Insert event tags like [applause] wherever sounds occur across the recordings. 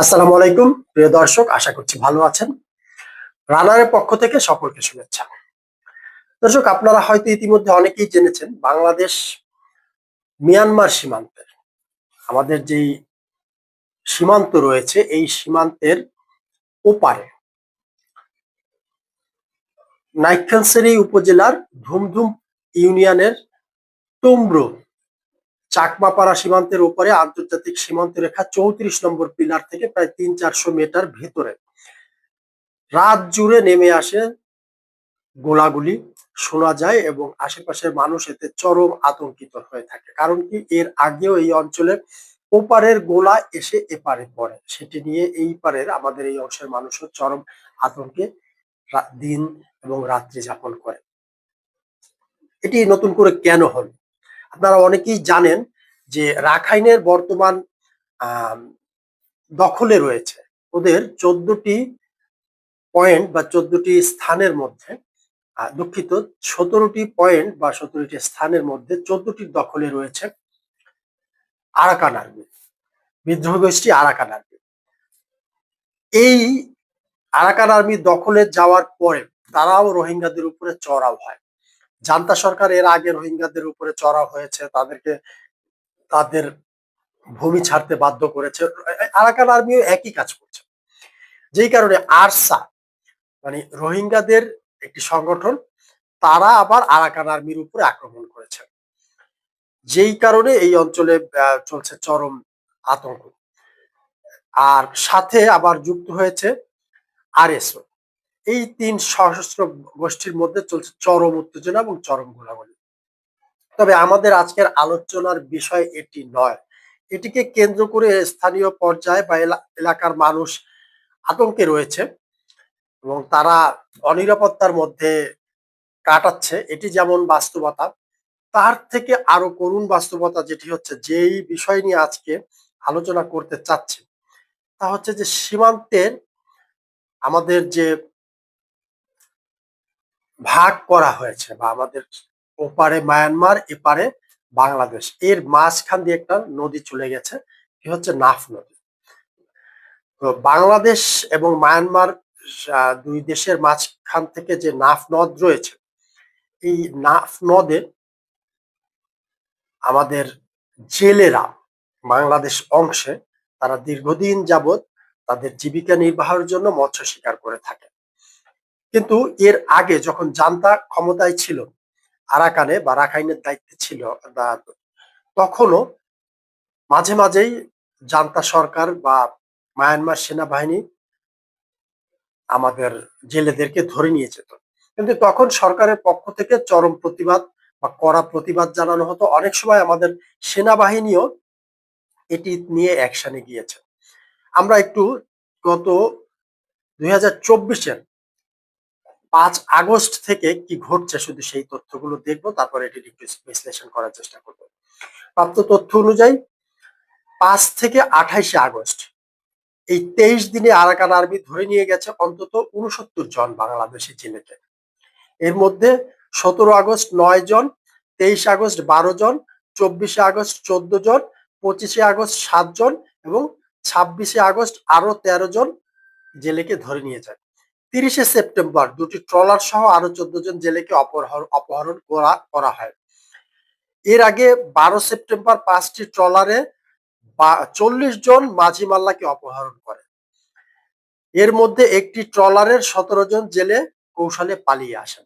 আসসালামু আলাইকুম। প্রিয় দর্শক, আশা করছি ভালো আছেন। রানারের পক্ষ থেকে সকলকে শুভেচ্ছা। দর্শক, আপনারা হয়তো ইতিমধ্যে অনেকেই জেনেছেন, বাংলাদেশ মিয়ানমার সীমান্তের, আমাদের যেই সীমান্ত রয়েছে, এই সীমান্তের ওপারে নাইখানসেরি উপজেলার ধুমধুম ইউনিয়নের টুমব্রু চাকমাপাড়া সীমান্তের উপরে আন্তর্জাতিক সীমান্ত রেখা চৌত্রিশ নম্বর পিলার থেকে প্রায় তিন চারশো মিটার ভিতরে। রাত জুড়ে নেমে আসে গোলাগুলি, শোনা যায় এবং আশেপাশের মানুষ এতে চরম আতঙ্কিত হয়ে থাকে। কারণ কি, এর আগেও এই অঞ্চলে ওপারের গোলা এসে এপারে পড়ে। সেটি নিয়ে এই পারের, আমাদের এই অংশের মানুষও চরম আতঙ্কে দিন এবং রাত্রি যাপন করে। এটি নতুন করে কেন হলো? আপনারা অনেকেই জানেন যে রাখাইনের বর্তমান দখলে রয়েছে। ওদের চোদ্দটি পয়েন্ট বা চোদ্দটি স্থানের মধ্যে দুঃখিত, সতেরোটি পয়েন্ট বা সতেরোটি স্থানের মধ্যে চোদ্দটির দখলে রয়েছে আরাকান আর্মি বিদ্রোহ গোষ্ঠী আরাকান আর্মি এই আরাকান আর্মি দখলে যাওয়ার পরে তারাও রোহিঙ্গাদের উপরে চড়াও হয়। জান্তা সরকার এর আগে রোহিঙ্গাদের উপরে চড়া হয়েছে, তাদেরকে তাদের ভূমি ছাড়তে বাধ্য করেছে। আরাকান আর্মিও একই কাজ করছে। যেই কারণে আরসা মানে রোহিঙ্গাদের একটি সংগঠন, তারা আবার আরাকান আর্মির উপরে আক্রমণ করেছে। যেই কারণে এই অঞ্চলে চলছে চরম আতঙ্ক। আর সাথে আবার যুক্ত হয়েছে আরএসও। এই তিন সশস্ত্র গোষ্ঠীর মধ্যে চলছে চরম উত্তেজনা এবং চরম গোলাগুলি তবে আমাদের আজকের আলোচনার বিষয় এটি নয়। এটিকে কেন্দ্র করে স্থানীয় পর্যায়ে বা এলা- এলাকার মানুষ আতঙ্কে রয়েছে এবং তারা অনিরাপত্তার মধ্যে কাটাচ্ছে। এটি যেমন বাস্তবতা, তার থেকে আরও করুণ বাস্তবতা যেটি হচ্ছে যেই বিষয় নিয়ে আজকে আলোচনা করতে চাচ্ছি, তা হচ্ছে যে সীমান্তের আমাদের যে ভাগ করা হয়েছে বা আমাদের ওপারে মায়ানমার, এপারে বাংলাদেশ। এর মাঝখান দিয়ে একটা নদী চলে গেছে কি হচ্ছে নাফ নদী। তো বাংলাদেশ এবং মায়ানমার দুই দেশের মাঝখান থেকে যে নাফ নদ রয়েছে, এই নাফ নদে আমাদের জেলেরা বাংলাদেশ অংশে তারা দীর্ঘদিন যাবৎ তাদের জীবিকা নির্বাহের জন্য মৎস্য শিকার করে থাকে। কিন্তু এর আগে যখন জান্তা ক্ষমতায় ছিল, আরাকানে বা রাখাইনের দায়িত্বে ছিল তখনও মাঝে মাঝেই জান্তা সরকার বা মায়ানমার সেনাবাহিনী আমাদের জেলেদেরকে ধরে নিয়ে যেত। কিন্তু তখন সরকারের পক্ষ থেকে চরম প্রতিবাদ বা কড়া প্রতিবাদ জানানো হতো। অনেক সময় আমাদের সেনাবাহিনীও এটি নিয়ে অ্যাকশনে গিয়েছে। আমরা একটু গত দুই হাজার চব্বিশের পাঁচ আগস্ট থেকে কি ঘটছে শুধু সেই তথ্যগুলো দেখব, তারপরে এটি একটু বিশ্লেষণ করার চেষ্টা করব। প্রাপ্ত তথ্য অনুযায়ী, পাঁচ থেকে আঠাইশে আগস্ট, এই তেইশ দিনে আরাকান আর্মি ধরে নিয়ে গেছে অন্তত উনসত্তর জন বাংলাদেশি জেলেকে এর মধ্যে সতেরো আগস্ট নয় জন, তেইশ আগস্ট বারো জন, চব্বিশে আগস্ট চোদ্দ জন, পঁচিশে আগস্ট সাত জন এবং ছাব্বিশে আগস্ট আরও তেরো জন জেলেকে ধরে নিয়ে যায়। তিরিশে সেপ্টেম্বর দুটি ট্রলার সহ আরও চোদ্দ জন জেলেকে অপহরণ অপহরণ করা করা হয়। এর আগে বারো সেপ্টেম্বর পাঁচটি ট্রলারে চল্লিশ জন মাঝি মাল্লাকে অপহরণ করে। এর মধ্যে একটি ট্রলারের সতেরো জন জেলে কৌশলে পালিয়ে আসেন।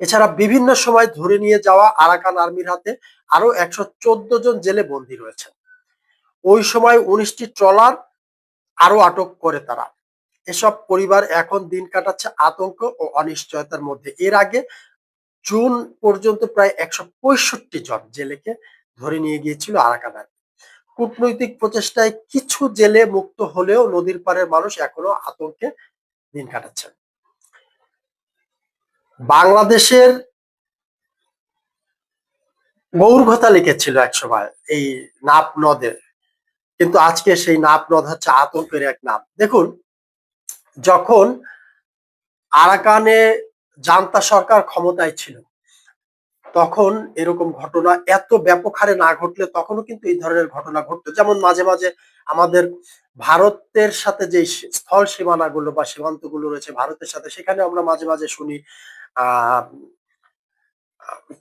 এছাড়া বিভিন্ন সময় ধরে নিয়ে যাওয়া আরাকান আর্মির হাতে আরও একশো চোদ্দ জন জেলে বন্দী রয়েছে ওই সময় উনিশটি ট্রলার আরও আটক করে তারা। এসব পরিবার এখন দিন কাটাচ্ছে আতঙ্ক ও অনিশ্চয়তার মধ্যে। এর আগে জুন পর্যন্ত প্রায় একশো পঁয়ষট্টি জন জেলেকে ধরে নিয়ে গিয়েছিল আরাকান কূটনৈতিক প্রচেষ্টায় কিছু জেলে মুক্ত হলেও নদীর পাড়ের মানুষ এখনও আতঙ্কে দিন কাটাচ্ছেন। বাংলাদেশের গৌরঘতা লিখেছিল একসময় এই নাপ নদের কিন্তু আজকে সেই নাপ নদ হচ্ছে আতঙ্কের এক নাম। দেখুন যখন আরাকানে জান্তা সরকার ক্ষমতায় ছিল, তখন এরকম ঘটনা এত ব্যাপক হারে না ঘটলে তখনও কিন্তু এই ধরনের ঘটনা ঘটতো। যেমন মাঝে মাঝে আমাদের ভারতের সাথে যে স্থল সীমানাগুলো বা সীমান্তগুলো রয়েছে ভারতের সাথে সেখানে আমরা মাঝে মাঝে শুনি আহ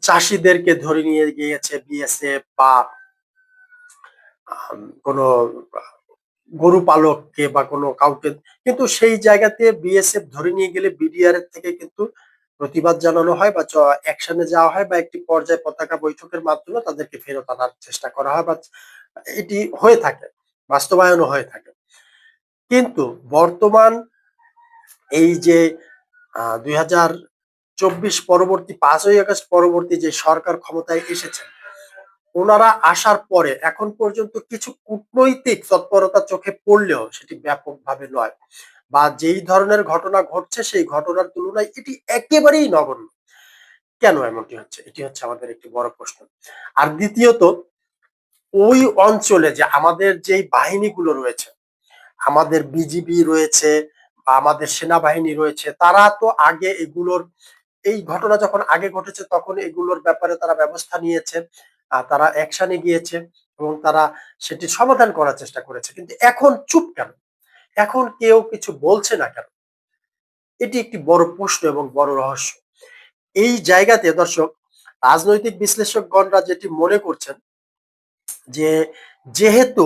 চাষিদেরকে ধরে নিয়ে গিয়েছে বিএসএফ বা কোনো গরু পালককে বা কোনো কাউকে, কিন্তু সেই জায়গাতে বিএসএফ ধরে নিয়ে গেলে বিডিআর এর থেকে কিন্তু প্রতিবাদ জানানো হয় বা অ্যাকশনে যাওয়া হয় বা একটি পর্যায়ে পতাকা বৈঠকের মাধ্যমে তাদেরকে ফেরত আনার চেষ্টা করা হয় বা এটি হয়ে থাকে, বাস্তবায়নও হয়ে থাকে। কিন্তু বর্তমান এই যে দুই হাজার চব্বিশ পরবর্তী, পাঁচই আগস্ট পরবর্তী যে সরকার ক্ষমতায় এসেছে ওনারা আসার পরে, এখন পর্যন্ত কিছু কূটনৈতিক তৎপরতা চোখে পড়লেও সেটি ব্যাপকভাবে নয়। বা যেই ধরনের ঘটনা ঘটছে, সেই ঘটনার তুলনায় এটি একেবারেই নগণ্য। কেন এমনটি হচ্ছে? এটি হচ্ছে আমাদের একটি বড় প্রশ্ন। আর দ্বিতীয়ত, ওই অঞ্চলে যে আমাদের যেই বাহিনীগুলো রয়েছে, আমাদের বিজিবি রয়েছে বা আমাদের সেনাবাহিনী রয়েছে, তারা তো আগে এগুলোর, এই ঘটনা যখন আগে ঘটেছে, তখন এগুলোর ব্যাপারে তারা ব্যবস্থা নিয়েছে। তারা অ্যাকশনে গিয়েছে এবং তারা সেটি সমাধান করার চেষ্টা করেছে। কিন্তু এখন চুপ কেন? এখন কেউ কিছু বলছে না কেন? এটি একটি বড় প্রশ্ন এবং বড় রহস্য। এই জায়গাতে দর্শক, রাজনৈতিক বিশ্লেষকগণরা যেটি মনে করছেন যে যেহেতু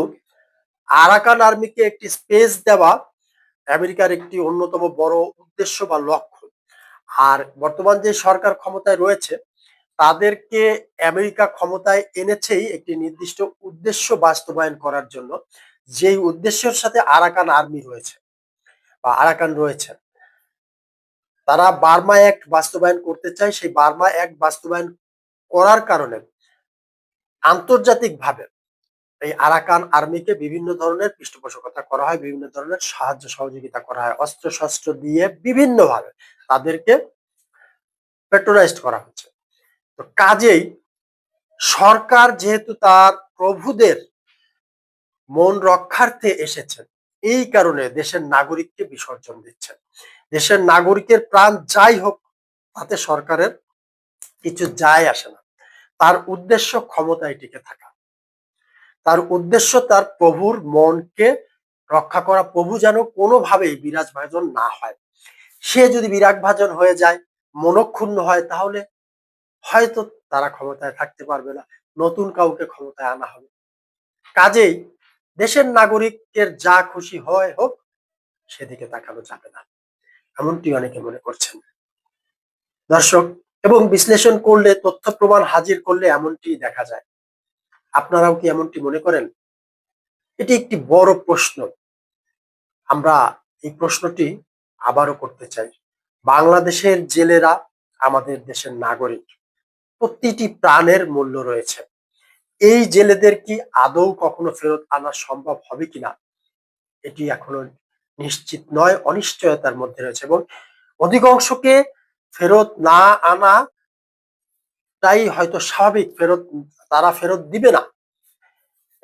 আরাকান আর্মিকে একটি স্পেস দেওয়া আমেরিকার একটি অন্যতম বড় উদ্দেশ্য বা লক্ষ্য, আর বর্তমান যে সরকার ক্ষমতায় রয়েছে তাদেরকে আমেরিকা ক্ষমতায় এনেছেই একটি নির্দিষ্ট উদ্দেশ্য বাস্তবায়ন করার জন্য। যেই উদ্দেশ্যের সাথে আরাকান আর্মি রয়েছে বা আরাকান রয়েছে, তারা বার্মা অ্যাক্ট বাস্তবায়ন করতে চায়। সেই বার্মা অ্যাক্ট বাস্তবায়ন করার কারণে আন্তর্জাতিকভাবে এই আরাকান আর্মিকে বিভিন্ন ধরনের পৃষ্ঠপোষকতা করা হয়, বিভিন্ন ধরনের সাহায্য সহযোগিতা করা হয়। অস্ত্র শস্ত্র দিয়ে বিভিন্নভাবে তাদেরকে পেট্রোলাইজড করা হচ্ছে। কাজেই সরকার যেহেতু তার প্রভুদের মন রক্ষার্থে এসেছেন, এই কারণে দেশের নাগরিককে বিসর্জন দিচ্ছেন। দেশের নাগরিকের প্রাণ যাই হোক, তাতে সরকারের কিছু যায় আসে না। তার উদ্দেশ্য ক্ষমতায় টিকে থাকা। তার উদ্দেশ্য তার প্রভুর মনকে রক্ষা করা। প্রভু যেন কোনোভাবেই বিরাজ ভাজন না হয়। সে যদি বিরাগ ভাজন হয়ে যায়, মনক্ষুণ্ণ হয়, তাহলে হয়তো তারা ক্ষমতায় থাকতে পারবে না। নতুন কাউকে ক্ষমতায় আনা হবে। কাজেই দেশের নাগরিকের যা খুশি হয় হোক, সেদিকে তাকানো যাবে না, এমনটি অনেকে মনে করছেন। দর্শক, এবং বিশ্লেষণ করলে, তথ্য প্রমাণ হাজির করলে এমনটি দেখা যায়। আপনারাও কি এমনটি মনে করেন? এটি একটি বড় প্রশ্ন। আমরা এই প্রশ্নটি আবারও করতে চাই। বাংলাদেশের জেলেরা আমাদের দেশের নাগরিক। প্রতিটি প্রাণের মূল্য রয়েছে। এই জেলেদের কি আদৌ কখনো ফেরত আনা সম্ভব হবে কিনা? এটি এখনও নিশ্চিত নয়, অনিশ্চয়তার মধ্যে রয়েছে এবং অধিকাংশকে ফেরত না আনা তাই হয়তো স্বাভাবিক ফেরত তারা ফেরত দিবে না।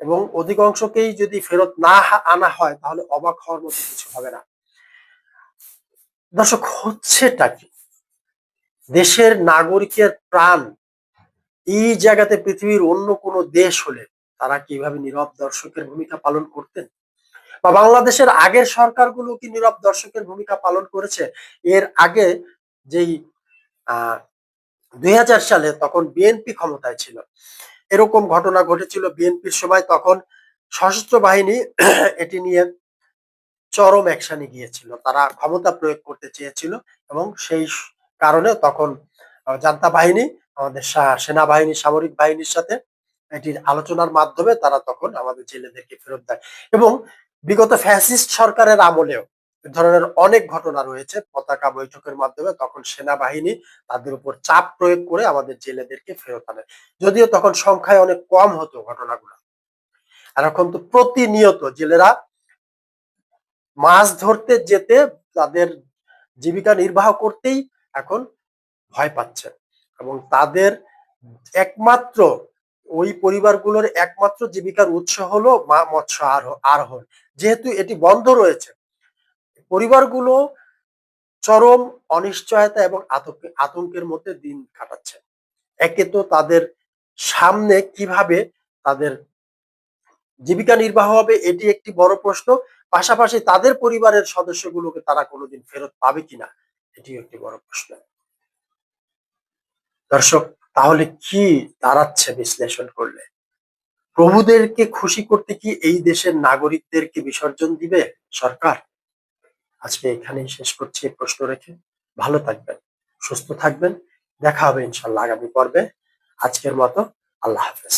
এবং অধিকাংশকেই যদি ফেরত না আনা হয়, তাহলে অবাক হওয়ার মতো কিছু হবে না। দর্শক, হচ্ছেটা কি? দেশের নাগরিকের প্রাণ এই জায়গাতে পৃথিবীর অন্য কোনো দেশ হলে তারা কীভাবে নীরব দর্শকের ভূমিকা পালন করতেন? বা বাংলাদেশের আগের সরকারগুলো কি নীরব দর্শকের ভূমিকা পালন করেছে? এর আগে যেই দুই সালে তখন বিএনপি ক্ষমতায় ছিল। এরকম ঘটনা ঘটেছিল বিএনপির সময় তখন সশস্ত্র বাহিনী [clears throat] এটি নিয়ে চরম অ্যাকশনে গিয়েছিল। তারা ক্ষমতা প্রয়োগ করতে চেয়েছিল এবং সেই কারণে তখন জান্তা বাহিনী আমাদের সেনাবাহিনী, সামরিক বাহিনীর সাথে এটির আলোচনার মাধ্যমে তারা তখন আমাদের জেলেদেরকে ফেরত দেয়। এবং বিগত ফ্যাসিস্ট সরকারের আমলেও ধরনের অনেক ঘটনা রয়েছে। পতাকা বৈঠকের মাধ্যমে তখন সেনাবাহিনী তাদের উপর চাপ প্রয়োগ করে আমাদের জেলেদেরকে ফেরত আনে। যদিও তখন সংখ্যায় অনেক কম হতো ঘটনাগুলো। আর এখন তো প্রতিনিয়ত জেলেরা মাছ ধরতে যেতে তাদের জীবিকা নির্বাহ করতেই এখন ভয় পাচ্ছে। এবং তাদের একমাত্র, ওই পরিবারগুলোর একমাত্র জীবিকার উৎস হলো মৎস্য আরোহণ। যেহেতু এটি বন্ধ রয়েছে, পরিবারগুলো চরম অনিশ্চয়তা এবং আতঙ্কের মধ্যে দিন কাটাচ্ছে। একে তো তাদের সামনে কীভাবে তাদের জীবিকা নির্বাহ হবে, এটি একটি বড় প্রশ্ন। পাশাপাশি তাদের পরিবারের সদস্যগুলোকে তারা কোনোদিন ফেরত পাবে কিনা এটি একটি বড় প্রশ্ন। দর্শক, তাহলে কি দাঁড়াচ্ছে বিশ্লেষণ করলে? প্রভুদেরকে খুশি করতে কি এই দেশের নাগরিকদেরকে বিসর্জন দিবে সরকার? আজকে এখানেই শেষ করছি প্রশ্ন রেখে। ভালো থাকবেন, সুস্থ থাকবেন। দেখা হবে ইনশাল্লাহ আগামী পর্বে। আজকের মতো আল্লাহ হাফেজ।